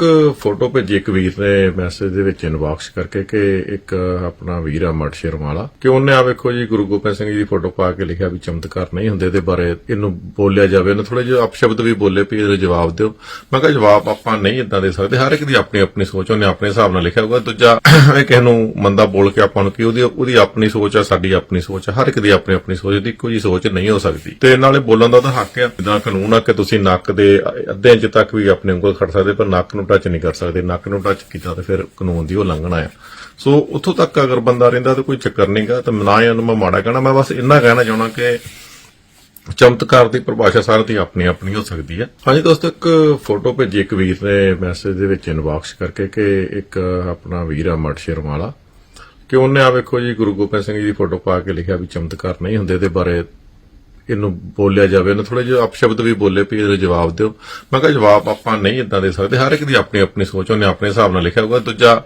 ਇੱਕ ਫੋਟੋ ਭੇਜੀ ਇੱਕ ਵੀਰ ਨੇ ਮੈਸੇਜ ਦੇ ਵਿੱਚ ਇਨਬਾਕਸ ਕਰਕੇ ਕਿ ਇੱਕ ਆਪਣਾ ਵੀਰ ਆ ਮਟ ਸ਼ਰਮਾ ਕਿ ਉਹਨੇ ਆ ਵੇਖੋ ਜੀ, ਗੁਰੂ ਗੋਬਿੰਦ ਸਿੰਘ ਜੀ ਦੀ ਫੋਟੋ ਪਾ ਕੇ ਲਿਖਿਆ ਵੀ ਚਮਤਕਾਰ ਨਹੀਂ ਹੁੰਦੇ ਇਹਦੇ ਬਾਰੇ। ਇਹਨੂੰ ਬੋਲਿਆ ਜਾਵੇ, ਇਹਨੂੰ ਥੋੜੇ ਜਿਹਾ ਅਪਸ਼ਬਦ ਵੀ ਬੋਲੇ ਵੀ ਇਹਦਾ ਜਵਾਬ ਦਿਓ। ਮੈਂ ਕਿਹਾ ਜਵਾਬ ਆਪਾਂ ਨਹੀਂ ਇਦਾਂ ਦੇ ਸਕਦੇ, ਹਰ ਇੱਕ ਦੀ ਆਪਣੀ ਆਪਣੀ ਸੋਚ, ਉਹਨੇ ਆਪਣੇ ਹਿਸਾਬ ਨਾਲ ਲਿਖਿਆ ਹੋਊਗਾ। ਦੂਜਾ, ਇਹ ਕਿਸੇ ਨੂੰ ਮੰਦਾ ਬੋਲ ਕੇ ਆਪਾਂ ਨੂੰ ਕੀ, ਉਹਦੀ ਉਹਦੀ ਆਪਣੀ ਸੋਚ ਆ, ਸਾਡੀ ਆਪਣੀ ਸੋਚ ਆ, ਹਰ ਇੱਕ ਦੀ ਆਪਣੀ ਆਪਣੀ ਸੋਚ ਦੀ ਕੋਈ ਸੋਚ ਨਹੀਂ ਹੋ ਸਕਦੀ। ਤੇ ਨਾਲੇ ਬੋਲਣ ਦਾ ਤਾਂ ਹੱਕ ਆ। ਜਿੱਦਾਂ ਕਾਨੂੰਨ ਆ ਕਿ ਤੁਸੀਂ ਨੱਕ ਦੇ ਅੱਧੇ ਇੰਚ ਤੱਕ ਵੀ ਆਪਣੇ ਉਂਗਲ ਖੜ ਸਕਦੇ, ਪਰ ਨੱਕ ਨੂੰ ਟੱਚ ਨਹੀਂ ਕਰ ਸਕਦੇ, ਨੱਕ ਨੂੰ ਟੱਚ ਕੀਤਾ ਤੇ ਫਿਰ ਕਾਨੂੰਨ ਦੀ ਉਹ ਆ। ਸੋ ਉੱਥੋਂ ਤੱਕ ਅਗਰ ਬੰਦਾ ਰਹਿੰਦਾ ਤਾਂ ਕੋਈ ਚੱਕਰ ਨਹੀਂਗਾ ਤਾਂ ਨਾ ਹੀ ਮੈਂ ਮਾੜਾ ਕਹਿਣਾ, ਮੈਂ ਬਸ ਇੰਨਾ ਕਹਿਣਾ ਚਾਹਣਾ ਕਿ ਚਮਤਕਾਰ ਦੀ ਪਰਿਭਾਸ਼ਾ ਸਾਰਿਆਂ ਦੀ ਆਪਣੀ ਆਪਣੀ ਹੋ ਸਕਦੀ ਹੈ ਹਾਂਜੀ ਦੋਸਤੋ, ਇੱਕ ਫੋਟੋ ਭੇਜੀ ਇੱਕ ਵੀਰ ਨੇ ਮੈਸੇਜ ਦੇ ਵਿੱਚ ਇਨਬਾਕਸ ਕਰਕੇ ਕਿ ਇੱਕ ਆਪਣਾ ਵੀਰ ਆ ਮਟ ਸ਼ਰਮਾ ਵਾਲਾ, ਕਿ ਉਹਨੇ ਆ ਵੇਖੋ ਜੀ ਗੁਰੂ ਗੋਬਿੰਦ ਸਿੰਘ ਜੀ ਦੀ ਫੋਟੋ ਪਾ ਕੇ ਲਿਖਿਆ ਵੀ ਚਮਤਕਾਰ ਨਹੀਂ ਹੁੰਦੇ ਇਹਦੇ ਬਾਰੇ ਇਹਨੂੰ ਬੋਲਿਆ ਜਾਵੇ, ਇਹਨੂੰ ਥੋੜੇ ਜਿਹਾ ਅਪਸ਼ਬਦ ਵੀ ਬੋਲੇ ਵੀ ਇਹਦਾ ਜਵਾਬ ਦਿਓ। ਮੈਂ ਕਿਹਾ ਜਵਾਬ ਆਪਾਂ ਨਹੀਂ ਇਦਾਂ ਦੇ ਸਕਦੇ, ਹਰ ਇੱਕ ਦੀ ਆਪਣੀ ਆਪਣੀ ਸੋਚ, ਉਹਨੇ ਆਪਣੇ ਹਿਸਾਬ ਨਾਲ ਲਿਖਿਆ ਹੋਊਗਾ। ਦੂਜਾ,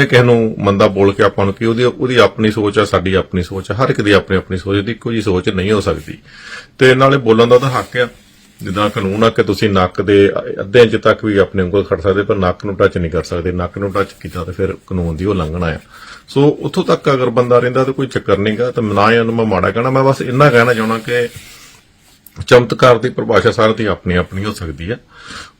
ਇਹ ਕਿਸੇ ਨੂੰ ਮੰਦਾ ਬੋਲ ਕੇ ਆਪਾਂ ਨੂੰ ਕੀ, ਉਹਦੀ ਉਹਦੀ ਆਪਣੀ ਸੋਚ ਆ, ਸਾਡੀ ਆਪਣੀ ਸੋਚ ਆ, ਹਰ ਇੱਕ ਦੀ ਆਪਣੀ ਆਪਣੀ ਸੋਚ ਦੀ ਕੋਈ ਸੋਚ ਨਹੀਂ ਹੋ ਸਕਦੀ। ਤੇ ਨਾਲੇ ਬੋਲਣ ਦਾ ਤਾਂ ਹੱਕ ਆ। ਜਿੱਦਾਂ ਕਾਨੂੰਨ ਆ ਕਿ ਤੁਸੀਂ ਨੱਕ ਦੇ ਅੱਧੇ ਇੰਚ ਤੱਕ ਵੀ ਆਪਣੇ ਉਂਗਲ ਖੜ ਸਕਦੇ, ਪਰ ਨੱਕ ਨੂੰ ਟੱਚ ਨਹੀਂ ਕਰ ਸਕਦੇ। ਨੱਕ ਨੂੰ ਟੱਚ ਕੀਤਾ ਤੇ ਫਿਰ ਕਾਨੂੰਨ ਦੀ ਉਲੰਘਣਾ ਆ। ਸੋ ਉੱਥੋਂ ਤੱਕ ਅਗਰ ਬੰਦਾ ਰਹਿੰਦਾ ਤਾਂ ਕੋਈ ਚੱਕਰ ਨਹੀਂਗਾ, ਤਾਂ ਨਾ ਹੀ ਮੈਂ ਮਾੜਾ ਕਹਿਣਾ, ਮੈਂ ਬਸ ਇੰਨਾ ਕਹਿਣਾ ਚਾਹਣਾ ਕਿ ਚਮਤਕਾਰ ਦੀ ਪਰਿਭਾਸ਼ਾ ਸਾਰਿਆਂ ਦੀ ਆਪਣੀ ਆਪਣੀ ਹੋ ਸਕਦੀ ਹੈ।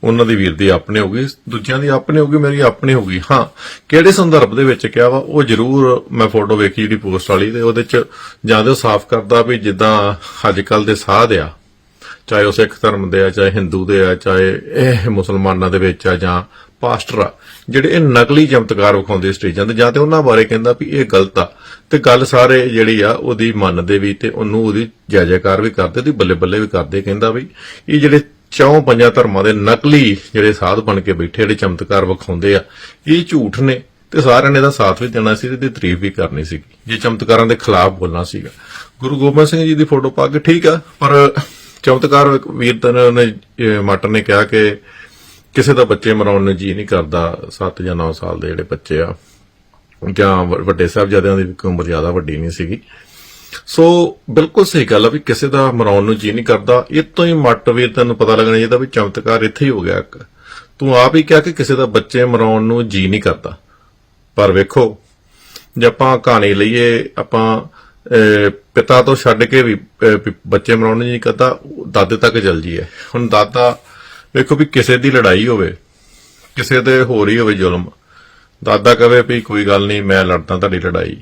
ਉਹਨਾਂ ਦੀ ਵੀਰ ਦੀ ਆਪਣੀ ਹੋਗੀ ਦੂਜਿਆਂ ਦੀ ਆਪਣੀ ਹੋਗੀ ਮੇਰੀ ਆਪਣੀ ਹੋਗੀ ਹਾਂ, ਕਿਹੜੇ ਸੰਦਰਭ ਦੇ ਵਿੱਚ ਕਿਹਾ ਵਾ, ਉਹ ਜ਼ਰੂਰ ਮੈਂ ਫੋਟੋ ਵੇਖੀ ਜਿਹੜੀ ਪੋਸਟ ਵਾਲੀ ਤੇ ਉਹਦੇ ਚ ਜਾਂ ਤੇ ਉਹ ਸਾਫ਼ ਕਰਦਾ ਵੀ ਜਿੱਦਾਂ ਅੱਜ ਕੱਲ ਦੇ ਸਾਧ ਆ, ਚਾਹੇ ਉਹ ਸਿੱਖ ਧਰਮ ਦੇ ਆ, ਚਾਹੇ ਹਿੰਦੂ ਦੇ ਆ, ਚਾਹੇ ਇਹ ਮੁਸਲਮਾਨਾਂ ਦੇ ਵਿੱਚ ਆ ਜਾਂ ਪਾਸਟਰ ਆ, ਜਿਹੜੇ ਇਹ ਨਕਲੀ ਚਮਤਕਾਰ ਵਿਖਾਉਂਦੇ ਸਟੇਜਾਂ ਤੇ, ਜਾਂ ਤੇ ਉਹਨਾਂ ਬਾਰੇ ਕਹਿੰਦਾ ਵੀ ਇਹ ਗਲਤ ਆ। ਤੇ ਗੱਲ ਸਾਰੇ ਜਿਹੜੀ ਆ, ਉਹਦੀ ਮੰਨਦੇ ਵੀ ਤੇ ਉਹਨੂੰ ਉਹਦੀ ਜੈ ਜੈਕਾਰ ਵੀ ਕਰਦੇ ਤੇ ਬੱਲੇ ਬੱਲੇ ਵੀ ਕਰਦੇ, ਕਹਿੰਦਾ ਵੀ ਇਹ ਜਿਹੜੇ ਚੌਂ ਪੰਜਾਂ ਧਰਮਾਂ ਦੇ ਨਕਲੀ ਜਿਹੜੇ ਸਾਧ ਬਣ ਕੇ ਬੈਠੇ, ਜਿਹੜੇ ਚਮਤਕਾਰ ਵਿਖਾਉਂਦੇ ਆ, ਇਹ ਝੂਠ ਨੇ। ਤੇ ਸਾਰਿਆਂ ਨੇ ਇਹਦਾ ਸਾਥ ਵੀ ਦੇਣਾ ਸੀ ਤੇ ਇਹਦੀ ਤਾਰੀਫ ਵੀ ਕਰਨੀ ਸੀ, ਜੇ ਚਮਤਕਾਰਾਂ ਦੇ ਖਿਲਾਫ ਬੋਲਣਾ ਸੀਗਾ। ਗੁਰੂ ਗੋਬਿੰਦ ਸਿੰਘ ਜੀ ਦੀ ਫੋਟੋ ਪਾ ਕੇ ਠੀਕ ਆ, ਪਰ ਚਮਤਕਾਰ ਇੱਕ ਵੀਰ ਤਨ ਨੇ ਮਾਟਰ ਨੇ ਕਿਹਾ ਕਿ ਕਿਸੇ ਦਾ ਬੱਚੇ ਮਰਾਉਣ ਨੂੰ ਜੀ ਨਹੀਂ ਕਰਦਾ 7 ਜਾਂ 9 ਸਾਲ ਦੇ ਜਿਹੜੇ ਬੱਚੇ ਆ, ਜਾਂ ਵੱਡੇ ਸਾਹਿਬਜ਼ਾਦਿਆਂ ਦੀ ਉਮਰ ਜ਼ਿਆਦਾ ਵੱਡੀ ਨਹੀਂ ਸੀਗੀ। ਸੋ ਬਿਲਕੁਲ ਸਹੀ ਗੱਲ ਆ ਵੀ ਕਿਸੇ ਦਾ ਮਰਾਉਣ ਨੂੰ ਜੀ ਨਹੀਂ ਕਰਦਾ ਇਹ ਤੋਂ ਹੀ ਮੱਟ ਵੀਰ ਪਤਾ ਲੱਗਣਾ ਚਾਹੀਦਾ ਵੀ ਚਮਤਕਾਰ ਇੱਥੇ ਹੀ ਹੋ ਗਿਆ। ਇੱਕ ਤੂੰ ਆਪ ਹੀ ਕਿਹਾ ਕਿ ਕਿਸੇ ਦਾ ਬੱਚੇ ਮਰਾਉਣ ਨੂੰ ਜੀ ਨਹੀਂ ਕਰਦਾ। ਪਰ ਵੇਖੋ, ਜੇ ਆਪਾਂ ਕਹਾਣੀ ਲਈਏ, ਆਪਾਂ ਪਿਤਾ ਤੋਂ ਛੱਡ ਕੇ ਵੀ ਬੱਚੇ ਮਰਾਉਣ ਨੂੰ ਜੀ ਕਰਦਾ ਦਾਦੇ ਤੱਕ ਚੱਲ ਜੀਏ। ਹੁਣ ਦਾਦਾ ਵੇਖੋ ਵੀ ਕਿਸੇ ਦੀ ਲੜਾਈ ਹੋਵੇ, ਕਿਸੇ ਦੇ ਹੋ ਰਹੀ ਹੋਵੇ ਜ਼ੁਲਮ, ਦਾਦਾ ਕਵੇ ਵੀ ਕੋਈ ਗੱਲ ਨਹੀਂ, ਮੈਂ ਲੜਦਾ ਤੁਹਾਡੀ ਲੜਾਈ।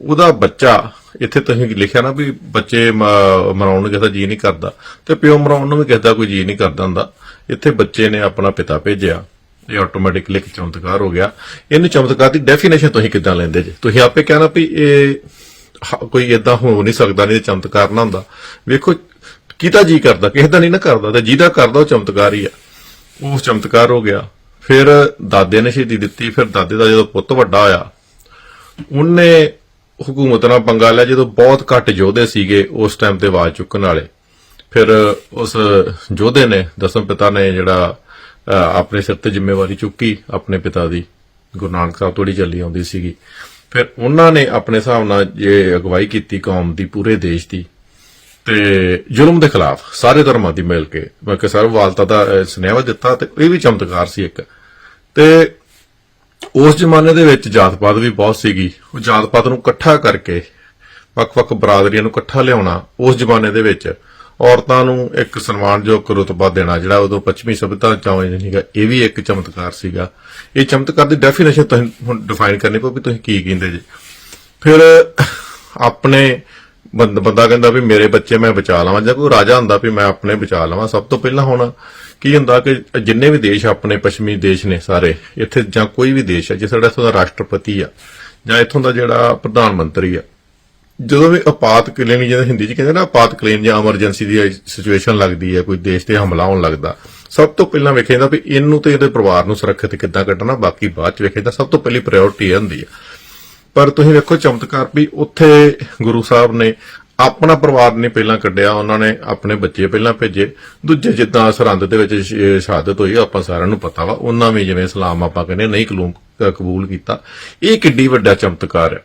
ਉਹਦਾ ਬੱਚਾ, ਇੱਥੇ ਤੁਸੀਂ ਲਿਖਿਆ ਨਾ ਵੀ ਬੱਚੇ ਮ- ਮਰਾਉਣ ਨੂੰ ਕਿਸੇ ਦਾ ਜੀ ਨਹੀਂ ਕਰਦਾ, ਤੇ ਪਿਓ ਮਰਾਉਣ ਨੂੰ ਵੀ ਕਿਸੇ ਦਾ ਕੋਈ ਜੀ ਨਹੀਂ ਕਰਦਾ ਹੁੰਦਾ। ਇੱਥੇ ਬੱਚੇ ਨੇ ਆਪਣਾ ਪਿਤਾ ਭੇਜਿਆ, ਇਹ ਆਟੋਮੈਟਿਕਲੀ ਇੱਕ ਚਮਤਕਾਰ ਹੋ ਗਿਆ। ਇਹਨੂੰ ਚਮਤਕਾਰ ਦੀ ਡੈਫੀਨੇਸ਼ਨ ਤੁਸੀਂ ਕਿੱਦਾਂ ਲੈਂਦੇ ਜੇ? ਤੁਸੀਂ ਆਪੇ ਕਹਿਣਾ ਵੀ ਇਹ ਕੋਈ ਇਦਾਂ ਹੋ ਨਹੀਂ ਸਕਦਾ, ਨਹੀਂ ਚਮਤਕਾਰ ਨਾ ਹੁੰਦਾ। ਵੇਖੋ ਕਿਹਦਾ ਜੀ ਕਰਦਾ, ਕਿਸੇ ਦਾ ਨਹੀਂ ਨਾ ਕਰਦਾ, ਤੇ ਜਿਹਦਾ ਕਰਦਾ ਉਹ ਚਮਤਕਾਰ ਹੀ ਆ। ਉਹ ਚਮਤਕਾਰ ਹੋ ਗਿਆ। ਫਿਰ ਦਾਦੇ ਨੇ ਸ਼ਹੀਦੀ ਦਿੱਤੀ, ਫਿਰ ਦਾਦੇ ਦਾ ਜਦੋਂ ਪੁੱਤ ਵੱਡਾ ਹੋਇਆ, ਉਹਨੇ ਹਕੂਮਤ ਨਾਲ ਪੰਗਾ ਲਿਆ, ਜਦੋਂ ਬਹੁਤ ਘੱਟ ਯੋਧੇ ਸੀਗੇ ਉਸ ਟਾਈਮ ਤੇ ਆਵਾਜ਼ ਚੁੱਕਣ ਵਾਲੇ। ਫਿਰ ਉਸ ਯੋਧੇ ਨੇ, ਦਸਮ ਪਿਤਾ ਨੇ ਜਿਹੜਾ ਆਪਣੇ ਸਿਰ ਤੇ ਜ਼ਿੰਮੇਵਾਰੀ ਚੁੱਕੀ, ਆਪਣੇ ਪਿਤਾ ਦੀ, ਗੁਰੂ ਨਾਨਕ ਸਾਹਿਬ ਤੋੜੀ ਚੱਲੀ ਆਉਂਦੀ ਸੀਗੀ। ਫਿਰ ਉਹਨਾਂ ਨੇ ਆਪਣੇ ਹਿਸਾਬ ਨਾਲ ਜੇ ਅਗਵਾਈ ਕੀਤੀ ਕੌਮ ਦੀ, ਪੂਰੇ ਦੇਸ਼ ਦੀ ਤੇ ਜ਼ੁਲਮ ਦੇ ਖਿਲਾਫ ਸਾਰੇ ਧਰਮਾਂ ਦੀ ਮਿਲ ਕੇ, ਮੈਂ ਕਿ ਸਰਵਵਾਲਤਾ ਦਾ ਸੁਨੇਹਾ ਦਿੱਤਾ ਤੇ ਇਹ ਵੀ ਚਮਤਕਾਰ ਸੀ ਇੱਕ। ਤੇ ਉਸ ਜ਼ਮਾਨੇ ਦੇ ਵਿੱਚ ਜਾਤ-ਪਾਤ ਵੀ ਬਹੁਤ ਸੀਗੀ। ਉਹ ਜਾਤ-ਪਾਤ ਨੂੰ ਇਕੱਠਾ ਕਰਕੇ, ਵੱਖ-ਵੱਖ ਬਰਾਦਰੀਆਂ ਨੂੰ ਇਕੱਠਾ ਲਿਆਉਣਾ, ਉਸ ਜ਼ਮਾਨੇ ਦੇ ਵਿੱਚ ਔਰਤਾਂ ਨੂੰ ਇੱਕ ਸਨਮਾਨਯੋਗ ਰੁਤਬਾ ਦੇਣਾ, ਜਿਹੜਾ ਉਦੋਂ ਪੱਛਮੀ ਸਭਿਅਤਾ ਚਾਵੇਂ ਨਹੀਂਗਾ ਇਹ ਵੀ ਇੱਕ ਚਮਤਕਾਰ ਸੀਗਾ। ਇਹ ਚਮਤਕਾਰ ਦੀ ਡੈਫੀਨੇਸ਼ਨ ਤੁਸੀਂ ਹੁਣ ਡਿਫਾਈਨ ਕਰਨੀ ਪਊ ਵੀ ਤੁਸੀਂ ਕੀ ਕਹਿੰਦੇ ਜੀ। ਫਿਰ ਆਪਣੇ ਬੰਦਾ ਕਹਿੰਦਾ ਵੀ ਮੇਰੇ ਬੱਚੇ ਮੈਂ ਬਚਾ ਲਵਾਂ, ਜਾਂ ਕੋਈ ਰਾਜਾ ਹੁੰਦਾ ਵੀ ਮੈਂ ਆਪਣੇ ਬਚਾ ਲਵਾਂ। ਸਭ ਤੋਂ ਪਹਿਲਾਂ ਹੁਣ ਕੀ ਹੁੰਦਾ ਕਿ ਜਿੰਨੇ ਵੀ ਦੇਸ਼ ਆਪਣੇ ਪੱਛਮੀ ਦੇਸ਼ ਨੇ ਸਾਰੇ, ਇੱਥੇ ਜਾਂ ਕੋਈ ਵੀ ਦੇਸ਼ ਹੈ ਜਿਸ ਸਾਡਾ ਇੱਥੋਂ ਦਾ ਰਾਸ਼ਟਰਪਤੀ ਆ, ਜਾਂ ਇੱਥੋਂ ਦਾ ਜਿਹੜਾ ਪ੍ਰਧਾਨ ਮੰਤਰੀ ਆ, ਜਦੋਂ ਵੀ ਆਪਾਤ ਆਪਾਤਕਾਲੀਨ ਜਿਹਦਾ ਹਿੰਦੀ ਚ ਕਹਿੰਦੇ ਨਾ ਆਪਾਤਕਾਲੀਨ ਜਾਂ ਐਮਰਜੈਂਸੀ ਦੀ ਸਿਚੁਏਸ਼ਨ ਲੱਗਦੀ ਹੈ, ਕੋਈ ਦੇਸ਼ ਤੇ ਹਮਲਾ ਹੋਣ ਲੱਗਦਾ, ਸਭ ਤੋਂ ਪਹਿਲਾਂ ਵੇਖਿਆ ਜਾਂਦਾ ਵੀ ਇਹਨੂੰ ਤੇ ਇਹਦੇ ਪਰਿਵਾਰ ਨੂੰ ਸੁਰੱਖਿਅਤ ਕਿੱਦਾਂ ਕੱਢਣਾ, ਬਾਕੀ ਬਾਅਦ ਚ ਵੇਖਿਆ ਜਾਂਦਾ ਸਭ ਤੋਂ ਪਹਿਲੀ ਪ੍ਰਾਇੋਰਟੀ ਇਹ ਹੁੰਦੀ ਹੈ। ਪਰ ਤੁਸੀਂ ਵੇਖੋ ਚਮਤਕਾਰ ਵੀ ਉੱਥੇ ਗੁਰੂ ਸਾਹਿਬ ਨੇ ਆਪਣਾ ਪਰਿਵਾਰ ਨਹੀਂ ਪਹਿਲਾਂ ਕੱਢਿਆ, ਉਹਨਾਂ ਨੇ ਆਪਣੇ ਬੱਚੇ ਪਹਿਲਾਂ ਭੇਜੇ। ਦੂਜੇ ਜਿੱਦਾਂ ਸਰਹੰਦ ਦੇ ਵਿੱਚ ਸ਼ਹਾਦਤ ਹੋਈ, ਆਪਾਂ ਸਾਰਿਆਂ ਨੂੰ ਪਤਾ ਵਾ, ਉਹਨਾਂ ਵੀ ਜਿਵੇਂ ਇਸਲਾਮ ਆਪਾਂ ਕਹਿੰਦੇ ਨਹੀਂ ਕਲੂਮ ਕਬੂਲ ਕੀਤਾ। ਇਹ ਕਿੱਡੀ ਵੱਡਾ ਚਮਤਕਾਰ ਹੈ।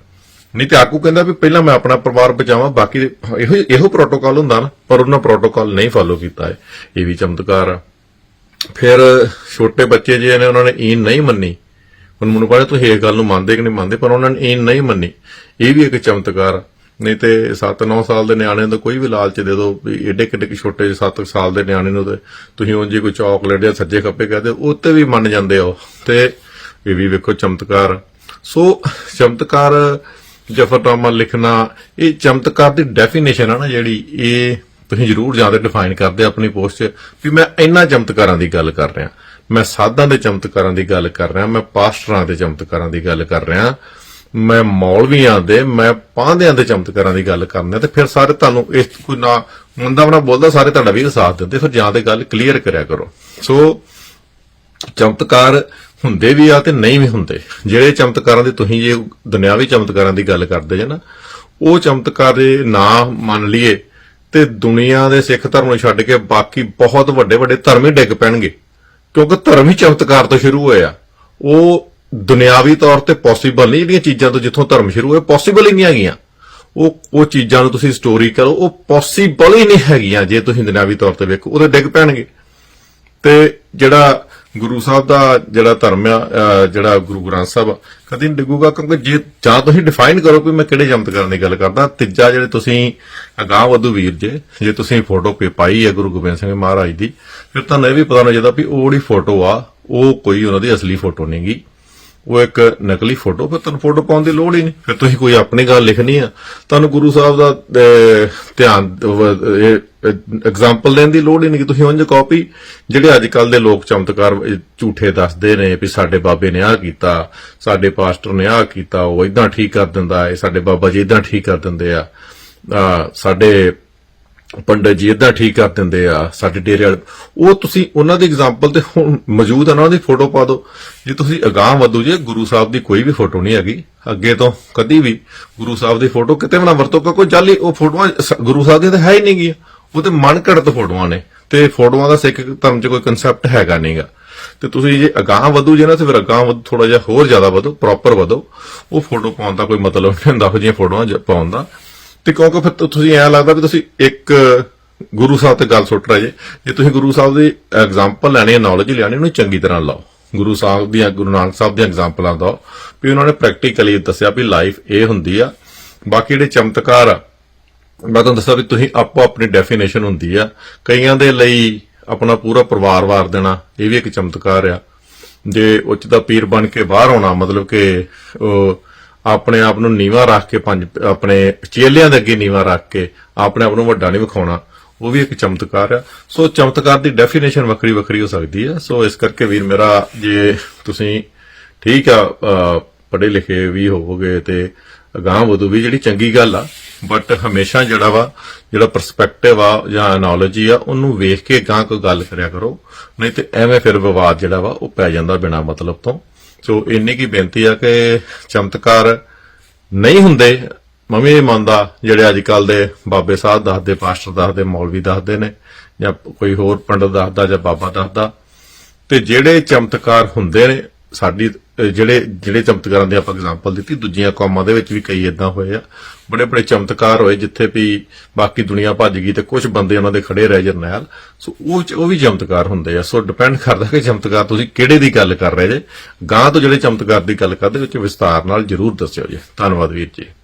ਨਹੀਂ ਤੇ ਆਕੂ ਕਹਿੰਦਾ ਵੀ ਪਹਿਲਾਂ ਮੈਂ ਆਪਣਾ ਪਰਿਵਾਰ ਬਚਾਵਾਂ, ਬਾਕੀ ਇਹੋ ਇਹੋ ਪ੍ਰੋਟੋਕਾਲ ਹੁੰਦਾ ਨਾ, ਪਰ ਉਹਨਾਂ ਪ੍ਰੋਟੋਕਾਲ ਨਹੀਂ ਫਾਲੋ ਕੀਤਾ ਹੈ। ਇਹ ਵੀ ਚਮਤਕਾਰ ਆ। ਫਿਰ ਛੋਟੇ ਬੱਚੇ ਜਿਹੇ ਨੇ, ਉਹਨਾਂ ਨੇ ਈਨ ਨਹੀਂ ਮੰਨੀ। ਹੁਣ ਮੈਨੂੰ ਪਤਾ ਤੁਸੀਂ ਇਹ ਗੱਲ ਨੂੰ ਮੰਨਦੇ ਕਿ ਨਹੀਂ ਮੰਨਦੇ, ਪਰ ਉਹਨਾਂ ਨੇ ਈਨ ਨਹੀਂ ਮੰਨੀ। ਇਹ ਵੀ ਇੱਕ ਚਮਤਕਾਰ ਨਹੀਂ ਤੇ 7-9 ਸਾਲ ਦੇ ਨਿਆਣੇ ਨੂੰ ਕੋਈ ਵੀ ਲਾਲਚ ਦੇ ਦੋ ਵੀ ਏਡੇ ਕਿੱਡੇ ਕੁ ਛੋਟੇ ਜਿਹੇ 7 ਸਾਲ ਦੇ ਨਿਆਣੇ ਨੂੰ ਤੇ ਤੁਸੀਂ ਉਂਝ ਕੋਈ ਚਾਕਲੇਟ ਜਾਂ ਸੱਜੇ ਖੱਪੇ ਕਹਦੇ ਉਹ ਤੇ ਵੀ ਮੰਨ ਜਾਂਦੇ ਹੋ ਤੇ ਇਹ ਵੀ ਵੇਖੋ ਚਮਤਕਾਰ ਸੋ ਚਮਤਕਾਰ ਜਫਰਨਾਮਾ ਲਿਖਣਾ, ਇਹ ਚਮਤਕਾਰ ਦੀ ਡੈਫੀਨੇਸ਼ਨ ਆ ਨਾ ਜਿਹੜੀ, ਇਹ ਤੁਸੀਂ ਜਰੂਰ ਜਾਂ ਡਿਫਾਈਨ ਕਰਦੇ ਆਪਣੀ ਪੋਸਟ 'ਚ ਵੀ ਮੈਂ ਇੰਨਾ ਚਮਤਕਾਰਾਂ ਦੀ ਗੱਲ ਕਰ ਰਿਹਾ। ਮੈਂ ਸਾਧਾਂ ਦੇ ਚਮਤਕਾਰਾਂ ਦੀ ਗੱਲ ਕਰ ਰਿਹਾ, ਮੈਂ ਪਾਸਟਰਾਂ ਦੇ ਚਮਤਕਾਰਾਂ ਦੀ ਗੱਲ ਕਰ ਰਿਹਾ, ਮੈਂ ਮੌਲਵੀਆਂ ਦੇ, ਮੈਂ ਪਾਂਧਿਆਂ ਦੇ ਚਮਤਕਾਰਾਂ ਦੀ ਗੱਲ ਕਰਨਾ ਤੇ ਫਿਰ ਸਾਰੇ ਤੁਹਾਨੂੰ ਇਸ ਕੋਈ ਨਾ ਮੁੰਡਾ ਬਣਾ ਬੋਲਦਾ, ਸਾਰੇ ਤੁਹਾਡਾ ਵੀ ਸਾਥ ਦਿੰਦੇ, ਫਿਰ ਜਾਂ ਤੇ ਗੱਲ ਕਲੀਅਰ ਕਰਿਆ ਕਰੋ। ਸੋ, ਚਮਤਕਾਰ ਹੁੰਦੇ ਵੀ ਆ ਤੇ ਨਹੀਂ ਵੀ ਹੁੰਦੇ। ਜਿਹੜੇ ਚਮਤਕਾਰਾਂ ਦੀ ਤੁਸੀਂ ਜੇ ਦੁਨਿਆਵੀ ਚਮਤਕਾਰਾਂ ਦੀ ਗੱਲ ਕਰਦੇ ਜੇ ਨਾ, ਉਹ ਚਮਤਕਾਰ ਦੇ ਨਾਂ ਮੰਨ ਲਈਏ, ਤੇ ਦੁਨੀਆ ਦੇ ਸਿੱਖ ਧਰਮ ਨੂੰ ਛੱਡ ਕੇ ਬਾਕੀ ਬਹੁਤ ਵੱਡੇ ਵੱਡੇ ਧਰਮ ਹੀ ਡਿੱਗ ਪੈਣਗੇ। ਕਿਉਂਕਿ ਧਰਮ ਹੀ ਚਮਤਕਾਰ ਤੋਂ ਸ਼ੁਰੂ ਹੋਇਆ। ਉਹ ਦੁਨਿਆਵੀ ਤੌਰ ਤੇ ਪੋਸੀਬਲ ਨਹੀਂ ਜਿਹੜੀਆਂ ਚੀਜ਼ਾਂ ਤੋਂ ਜਿੱਥੋਂ ਧਰਮ ਸ਼ੁਰੂ ਹੋਇਆ ਪੋਸੀਬਲ ਹੀ ਨਹੀਂ ਹੈਗੀਆਂ। ਉਹ ਉਹ ਚੀਜ਼ਾਂ ਨੂੰ ਤੁਸੀਂ ਸਟੋਰੀ ਕਰੋ, ਉਹ ਪੋਸੀਬਲ ਹੀ ਨਹੀਂ ਹੈਗੀਆਂ ਜੇ ਤੁਸੀਂ ਦੁਨਿਆਵੀ ਤੌਰ ਤੇ ਵੇਖੋ, ਉਹਦੇ ਡਿੱਗ ਪੈਣਗੇ। ਤੇ ਜਿਹੜਾ ਗੁਰੂ ਸਾਹਿਬ ਦਾ ਜਿਹੜਾ ਧਰਮ ਆ ਜਿਹੜਾ ਗੁਰੂ ਗ੍ਰੰਥ ਸਾਹਿਬ ਕਦੇ ਨਹੀਂ ਡਿੱਗੂਗਾ, ਕਿਉਂਕਿ ਜੇ ਜਾਂ ਤੁਸੀਂ ਡਿਫਾਈਨ ਕਰੋ ਕਿ ਮੈਂ ਕਿਹੜੇ ਚਮਤਕਾਰਾਂ ਦੀ ਗੱਲ ਕਰਦਾ। ਤੀਜਾ ਜਿਹੜੇ ਤੁਸੀਂ ਅਗਾਹ ਵਧੂ ਵੀਰ ਜੇ ਜੇ ਤੁਸੀਂ ਫੋਟੋ ਪਾਈ ਹੈ ਗੁਰੂ ਗੋਬਿੰਦ ਸਿੰਘ ਮਹਾਰਾਜ ਦੀ, ਫਿਰ ਤੁਹਾਨੂੰ ਇਹ ਵੀ ਪਤਾ ਹੋਣਾ ਚਾਹੀਦਾ ਵੀ ਉਹ ਜਿਹੜੀ ਫੋਟੋ ਆ, ਉਹ ਕੋਈ ਉਹਨਾਂ ਦੀ ਅਸਲੀ ਫੋਟੋ ਨਹੀਂਗੀ ਉਹ ਇੱਕ ਨਕਲੀ ਫੋਟੋ ਫਿਰ ਤੁਹਾਨੂੰ ਫੋਟੋ ਪਾਉਣ ਦੀ ਲੋੜ ਹੀ ਨਹੀਂ। ਫਿਰ ਤੁਸੀਂ ਕੋਈ ਆਪਣੀ ਗੱਲ ਲਿਖਣੀ ਆ। ਤੁਹਾਨੂੰ ਗੁਰੂ ਸਾਹਿਬ ਦਾ ਅਹ, ਧਿਆਨ ਐਗਜ਼ਾਮਪਲ ਦੇਣ ਦੀ ਲੋੜ ਹੀ ਨਹੀਂ ਕਿ ਤੁਸੀਂ ਉਂਝ ਕਾਪੀ ਜਿਹੜੇ ਅੱਜ ਕੱਲ ਦੇ ਲੋਕ ਚਮਤਕਾਰ ਝੂਠੇ ਦੱਸਦੇ ਨੇ ਵੀ ਸਾਡੇ ਬਾਬੇ ਨੇ ਆਹ ਕੀਤਾ ਸਾਡੇ ਪਾਸਟਰ ਨੇ ਆਹ ਕੀਤਾ ਉਹ ਇਦਾਂ ਠੀਕ ਕਰ ਦਿੰਦਾ ਹੈ ਸਾਡੇ ਬਾਬਾ ਜੀ ਇਦਾਂ ਠੀਕ ਕਰ ਦਿੰਦੇ ਆ। ਸਾਡੇ ਪੰਡਤ ਜੀ ਇਦਾਂ ਠੀਕ ਕਰ ਦਿੰਦੇ ਆ, ਸਾਡੇ ਡੇਰੇ ਵਾਲੇ। ਉਹ ਤੁਸੀਂ ਉਹਨਾਂ ਦੀ ਐਗਜ਼ਾਮਪਲ ਤੇ ਹੁਣ ਮੌਜੂਦ ਆ ਨਾ, ਉਹਦੀ ਫੋਟੋ ਪਾ ਦਿਓ। ਜੇ ਤੁਸੀਂ ਅਗਾਹ ਵਧੋ, ਜੇ ਗੁਰੂ ਸਾਹਿਬ ਦੀ ਕੋਈ ਵੀ ਫੋਟੋ ਨਹੀਂ ਹੈਗੀ, ਅੱਗੇ ਤੋਂ ਕਦੀ ਵੀ ਗੁਰੂ ਸਾਹਿਬ ਦੀ ਫੋਟੋ ਕਿਤੇ ਵੀ ਨਾ ਵਰਤੋ, ਕਿਉਂਕਿ ਕੋਈ ਜਾਲੀ ਉਹ ਫੋਟੋਆਂ ਗੁਰੂ ਸਾਹਿਬ ਦੀਆਂ ਤਾਂ ਹੈ ਹੀ ਨਹੀਂ ਗੀਆਂ। ਉਹ ਤੇ ਮਨ ਘੜਤ ਫੋਟੋਆਂ ਨੇ। ਤੇ ਫੋਟੋਆਂ ਦਾ ਸਿੱਖ ਧਰਮ 'ਚ ਕੋਈ ਕਨਸੈਪਟ ਹੈਗਾ ਨਹੀਂਗਾ ਤੇ ਤੁਸੀਂ ਜੇ ਅਗਾਹ ਵਧੂ, ਜੇ ਨਾ, ਤੇ ਫਿਰ ਅਗਾਹ ਵਧੂ ਥੋੜਾ ਜਿਹਾ ਹੋਰ ਜ਼ਿਆਦਾ ਵਧੋ ਪ੍ਰੋਪਰ ਵਧੋ। ਉਹ ਫੋਟੋ ਪਾਉਣ ਦਾ ਕੋਈ ਮਤਲਬ ਨਹੀਂ ਹੁੰਦਾ ਉਹ ਜਿਹੀਆਂ ਫੋਟੋਆਂ ਪਾਉਣ ਦਾ। ਤੇ ਕਿਉਂਕਿ ਫਿਰ ਤੁਸੀਂ ਐਂ ਲੱਗਦਾ ਵੀ ਤੁਸੀਂ ਇੱਕ ਗੁਰੂ ਸਾਹਿਬ ਤੇ ਗੱਲ ਸੁੱਟ ਰਹੇ ਜੇ। ਜੇ ਤੁਸੀਂ ਗੁਰੂ ਸਾਹਿਬ ਦੀ ਐਗਜ਼ਾਮਪਲ ਲੈਣੀ ਹੈ ਨੌਲੇਜ ਲੈਣੀ, ਉਹਨੂੰ ਚੰਗੀ ਤਰ੍ਹਾਂ ਲਾਓ। ਗੁਰੂ ਸਾਹਿਬ ਦੀਆਂ, ਗੁਰੂ ਨਾਨਕ ਸਾਹਿਬ ਦੀਆਂ ਐਗਜ਼ਾਮਪਲਾਂ ਦਿਓ ਵੀ ਉਹਨਾਂ ਨੇ ਪ੍ਰੈਕਟੀਕਲੀ ਦੱਸਿਆ ਵੀ ਲਾਈਫ ਇਹ ਹੁੰਦੀ ਆ। ਬਾਕੀ ਜਿਹੜੇ ਚਮਤਕਾਰ ਆ, ਮੈਂ ਤੁਹਾਨੂੰ ਦੱਸਿਆ ਵੀ ਤੁਸੀਂ ਆਪੋ ਆਪਣੀ ਡੈਫੀਨੇਸ਼ਨ ਹੁੰਦੀ ਆ। ਕਈਆਂ ਦੇ ਲਈ ਆਪਣਾ ਪੂਰਾ ਪਰਿਵਾਰ ਵਾਰ ਦੇਣਾ, ਇਹ ਵੀ ਇੱਕ ਚਮਤਕਾਰ ਆ। ਜੇ ਉੱਚ ਦਾ ਪੀਰ ਬਣ ਕੇ ਬਾਹਰ ਆਉਣਾ, ਮਤਲਬ ਕਿ ਉਹ ਆਪਣੇ ਆਪ ਨੂੰ ਨੀਵਾ ਰੱਖ ਕੇ ਪੰਜ, ਆਪਣੇ ਚੇਲਿਆਂ ਦੇ ਅੱਗੇ ਨੀਵਾ ਰੱਖ ਕੇ ਆਪਣੇ ਆਪ ਨੂੰ ਵੱਡਾ ਨਹੀਂ ਵਿਖਾਉਣਾ, ਉਹ ਵੀ ਇੱਕ ਚਮਤਕਾਰ ਆ। ਸੋ ਚਮਤਕਾਰ ਦੀ ਡੈਫੀਨੇਸ਼ਨ ਵੱਖਰੀ ਵੱਖਰੀ ਹੋ ਸਕਦੀ ਆ। ਸੋ ਇਸ ਕਰਕੇ ਵੀਰ ਮੇਰਾ ਜੇ ਤੁਸੀਂ ਠੀਕ ਆ ਪੜ੍ਹੇ ਲਿਖੇ ਵੀ ਹੋਵੋਗੇ ਤੇ ਅਗਾਂਹ ਵਧੂ ਵੀ ਜਿਹੜੀ ਚੰਗੀ ਗੱਲ ਆ ਬਟ ਹਮੇਸ਼ਾ ਜਿਹੜਾ ਵਾ, ਜਿਹੜਾ ਪਰਸਪੈਕਟਿਵ ਆ ਜਾਂ ਨੌਲੇਜ ਆ, ਉਹਨੂੰ ਵੇਖ ਕੇ ਗਾਂ ਕੋਈ ਗੱਲ ਕਰਿਆ ਕਰੋ, ਨਹੀਂ ਤੇ ਐਵੇਂ ਫਿਰ ਵਿਵਾਦ ਜਿਹੜਾ ਵਾ ਉਹ ਪੈ ਜਾਂਦਾ ਬਿਨਾ ਮਤਲਬ ਤੋਂ। ਸੋ ਇੰਨੀ ਕੀ ਬੇਨਤੀ ਆ ਕਿ ਚਮਤਕਾਰ ਨਹੀਂ ਹੁੰਦੇ ਮੈਂ ਵੀ ਇਹ ਮੰਨਦਾ, ਜਿਹੜੇ ਅੱਜ ਕੱਲ ਦੇ ਬਾਬੇ ਸਾਹਿਬ ਦੱਸਦੇ, ਪਾਸਟਰ ਦੱਸਦੇ, ਮੌਲਵੀ ਦੱਸਦੇ ਨੇ, ਜਾਂ ਕੋਈ ਹੋਰ ਪੰਡਤ ਦੱਸਦਾ ਜਾਂ ਬਾਬਾ ਦੱਸਦਾ, ਤੇ ਜਿਹੜੇ ਚਮਤਕਾਰ ਹੁੰਦੇ ਨੇ ਸਾਡੀ ਜਿਹੜੇ ਜਿਹੜੇ ਚਮਤਕਾਰਾਂ ਦੀ ਆਪਾਂ ਐਗਜ਼ਾਮਪਲ ਦਿੱਤੀ, ਦੂਜੀਆਂ ਕੌਮਾਂ ਦੇ ਵਿੱਚ ਵੀ ਕਈ ਇਦਾਂ ਹੋਏ ਆ। ਬੜੇ ਬੜੇ ਚਮਤਕਾਰ ਹੋਏ, ਜਿੱਥੇ ਵੀ ਬਾਕੀ ਦੁਨੀਆ ਭੱਜ ਗਈ ਤੇ ਕੁਝ ਬੰਦੇ ਉਹਨਾਂ ਦੇ ਖੜੇ ਰਹਿ ਜਰਨੈਲ ਸੋ, ਉਹ ਉਹ ਵੀ ਚਮਤਕਾਰ ਹੁੰਦੇ ਆ। ਸੋ ਡਿਪੈਂਡ ਕਰਦਾ ਕਿ ਚਮਤਕਾਰ ਤੁਸੀਂ ਕਿਹੜੇ ਦੀ ਗੱਲ ਕਰ ਰਹੇ ਜੇ। ਗਾਂ ਤੋਂ ਜਿਹੜੇ ਚਮਤਕਾਰ ਦੀ ਗੱਲ ਕਰਦੇ, ਵਿੱਚ ਵਿਸਤਾਰ ਨਾਲ ਜਰੂਰ ਦੱਸਿਓ ਜੀ। ਧੰਨਵਾਦ ਵੀਰ ਜੀ।